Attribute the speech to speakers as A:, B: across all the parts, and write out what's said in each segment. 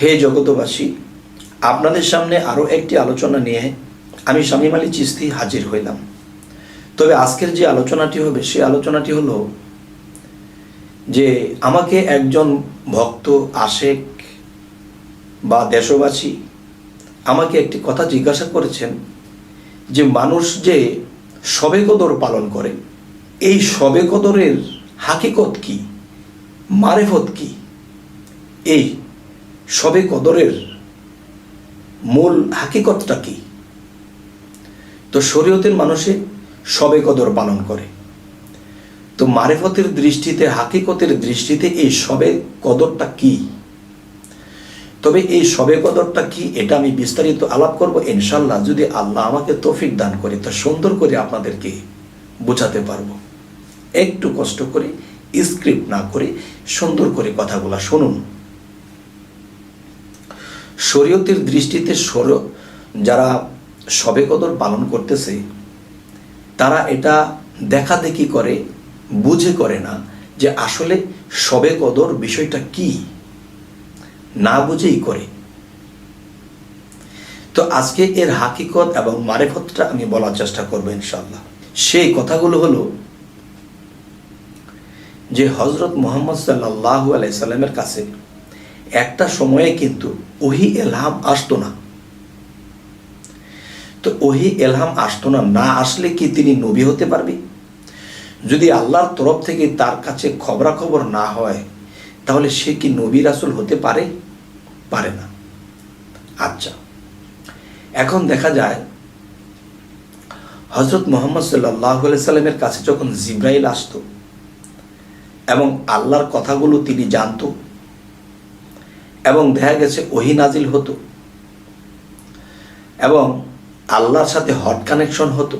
A: হে জগতবাসী আপনাদের সামনে আরও একটি আলোচনা নিয়ে আমি শামীম আলী চিস্তি হাজির হইলাম। তবে আজকের যে আলোচনাটি হবে সেই আলোচনাটি হলো যে আমাকে একজন ভক্ত, আশেক বা দেশবাসী আমাকে একটি কথা জিজ্ঞাসা করেছেন যে মানুষ যে সবে কদর পালন করে, এই সবে কদরের হাকিকত কি? মারেফত কি? এই সবে কদরের মূল হাকিকতটা কি? তো শরীয়তের মানুষে সবে কদর পালন করে। তো মারেফতের দৃষ্টিতে, হাকিকতের দৃষ্টিতে এই সবে কদরটা কি? তবে এই সবে কদরটা কি এটা আমি বিস্তারিত আলাপ করব ইনশাল্লাহ যদি আল্লাহ আমাকে তৌফিক দান করে, তা সুন্দর করে আপনাদেরকে বোঝাতে পারব। একটু কষ্ট করে, স্ক্রিপ্ট না করে সুন্দর করে কথাগুলো শুনুন। শরীয়তের দৃষ্টিতে সর যারা সবে কদর পালন করতেছে, তারা এটা দেখা দেখি করে, বুঝে করে না যে আসলে সবে কদর বিষয়টা কি। না বুঝেই করে। তো আজকে এর হাকিকত এবং মারেফতটা আমি বলার চেষ্টা করব ইনশাল্লাহ সেই কথাগুলো হলো যে হজরত মোহাম্মদ সাল্লাহ আলাইসাল্লামের কাছে একটা সময়ে কিন্তু ওহি এলহাম আসতো না। তো ওহি এলহাম আসতো না না আসলে কি তিনি নবী হতে পারবে? যদি আল্লাহর তরফ থেকে তার কাছে খবরাখবর না হয়, তাহলে সে কি নবী রাসুল হতে পারে? পারে না। আচ্ছা এখন দেখা যায় হজরত মোহাম্মদ সাল্লাহ সাল্লামের কাছে যখন জিব্রাইল আসতো এবং আল্লাহর কথাগুলো তিনি জানত এবং দেখা গেছে ওহি নাজিল হতো। এবং আল্লাহর সাথে হট কানেকশন হতো।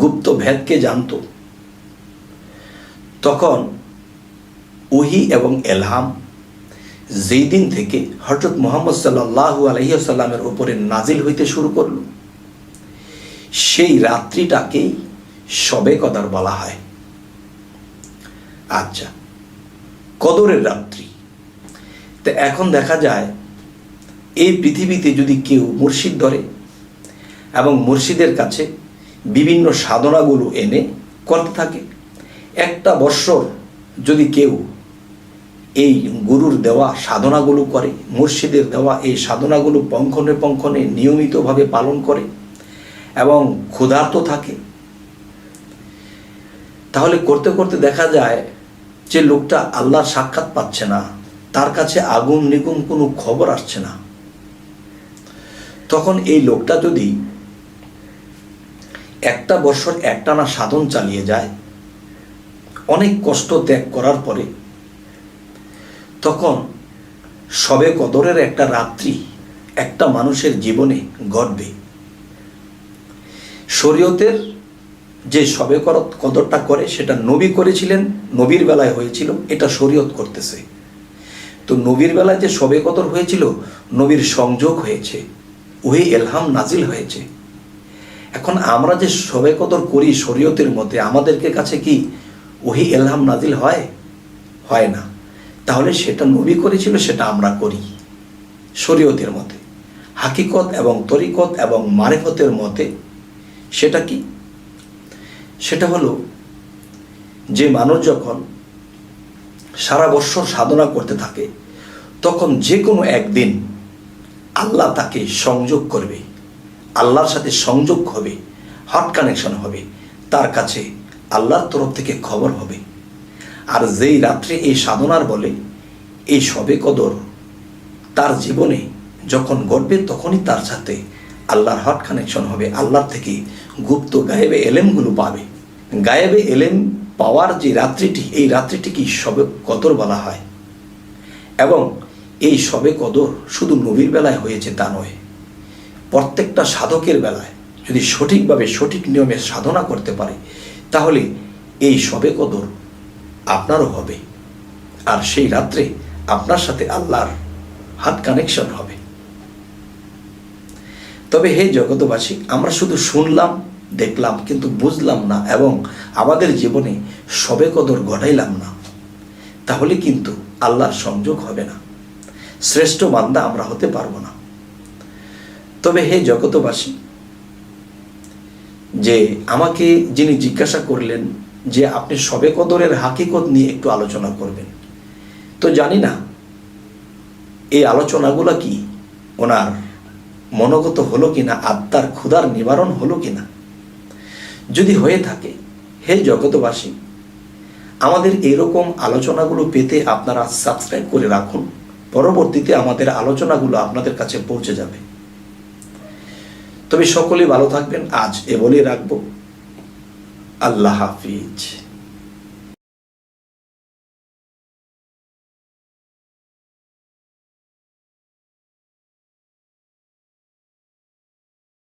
A: গুপ্ত ভেদকে জানত। তখন ওহি এবং এলহাম যেই দিন থেকে হজরত মোহাম্মদ সাল্লাহু আলহিসাল্লামের ওপরে নাজিল হইতে শুরু করল, সেই রাত্রিটাকেই সবে কদার বলা হয়। আচ্ছা কদরের রাত্রি। তো এখন দেখা যায়, এই পৃথিবীতে যদি কেউ মুর্শিদ ধরে এবং মুর্শিদের কাছে বিভিন্ন সাধনাগুলো এনে করতে থাকে, একটা বৎসর যদি কেউ এই গুরুর দেওয়া সাধনাগুলো করে, মুর্শিদের দেওয়া এই সাধনাগুলো পঙ্খনে পঙ্খনে নিয়মিতভাবে পালন করে এবং ক্ষুধার্ত থাকে, তাহলে করতে করতে দেখা যায় যে লোকটা আল্লাহর সাক্ষাৎ পাচ্ছে না। তার কাছে আগুন নিগুম কোনো খবর আসছে না। তখন এই লোকটা যদি একটা বছর একটানা সাধন চালিয়ে যায়, অনেক কষ্ট ত্যাগ করার পরে, তখন সবে কদরের একটা রাত্রি একটা মানুষের জীবনে ঘটবে। শরীয়তের যে সবে কদরটা করে, সেটা নবী করেছিলেন, নবীর বেলায় হয়েছিল, এটা শরীয়ত করতেছে। তো নবীর বেলায় যে সবে কদর হয়েছিল, নবীর সংযোগ হয়েছে, ওই এলহাম নাজিল হয়েছে। এখন আমরা যে সবে কদর করি শরীয়তের মধ্যে, আমাদেরকে কাছে কি ওহি এলহাম নাজিল হয়? হয় না। তাহলে সেটা নবী করেছিল, সেটা আমরা করি শরীয়তের মতে হাকিকত এবং তরিকত এবং মারেফতের মতে সেটা কি? সেটা হলো যে মানুষ যখন সারা বৎসর সাধনা করতে থাকে, তখন যে কোনো একদিন আল্লাহ তাকে সংযোগ করবে, আল্লাহর সাথে সংযোগ হবে হট কানেকশন হবে, তার কাছে আল্লাহর তরফ থেকে খবর হবে। আর যেই রাত্রে এই সাধনার বলে, এই সবে কদর তার জীবনে যখন ঘটবে তখনই তার সাথে আল্লাহর হট কানেকশন হবে, আল্লাহর থেকে গুপ্ত গায়েবে এলেমগুলো পাবে। গায়েবে এলেম পাওয়ার যে রাত্রিটি, এই রাত্রিটিকে সবে কদর বলা হয়। এবং এই সবে কদর শুধু নবীর বেলায় হয়েছে তা নয়, প্রত্যেকটা সাধকের বেলায়। যদি সঠিকভাবে সঠিক নিয়মে সাধনা করতে পারে, তাহলে এই সবে কদর আপনারও হবে। আর সেই রাত্রে আপনার সাথে আল্লাহর হাত কানেকশন হবে। তবে হে জগতবাসী আমরা শুধু শুনলাম দেখলাম, কিন্তু বুঝলাম না এবং আমাদের জীবনে সবে কদর ঘটাইলাম না। তাহলে কিন্তু আল্লাহর সংযোগ হবে না। শ্রেষ্ঠ বান্দা আমরা হতে পারব না। তবে হে জগতবাসী যে আমাকে যিনি জিজ্ঞাসা করলেন যে আপনি সবে কদরের হাকিকত নিয়ে একটু আলোচনা করবেন, তো জানি না, এই আলোচনাগুলো কি ওনার মনোগত হলো কিনা, আত্মার ক্ষুধার নিবারণ হলো কিনা? যদি হয়ে থাকে, হে জগতবাসী আমাদের এরকম আলোচনাগুলো পেতে আপনারা সাবস্ক্রাইব করে রাখুন। পরবর্তীতে আমাদের আলোচনাগুলো আপনাদের কাছে পৌঁছে যাবে। তবে সকলে ভালো থাকবেন। আজ এ বলেই রাখব। আল্লাহ হাফিজ।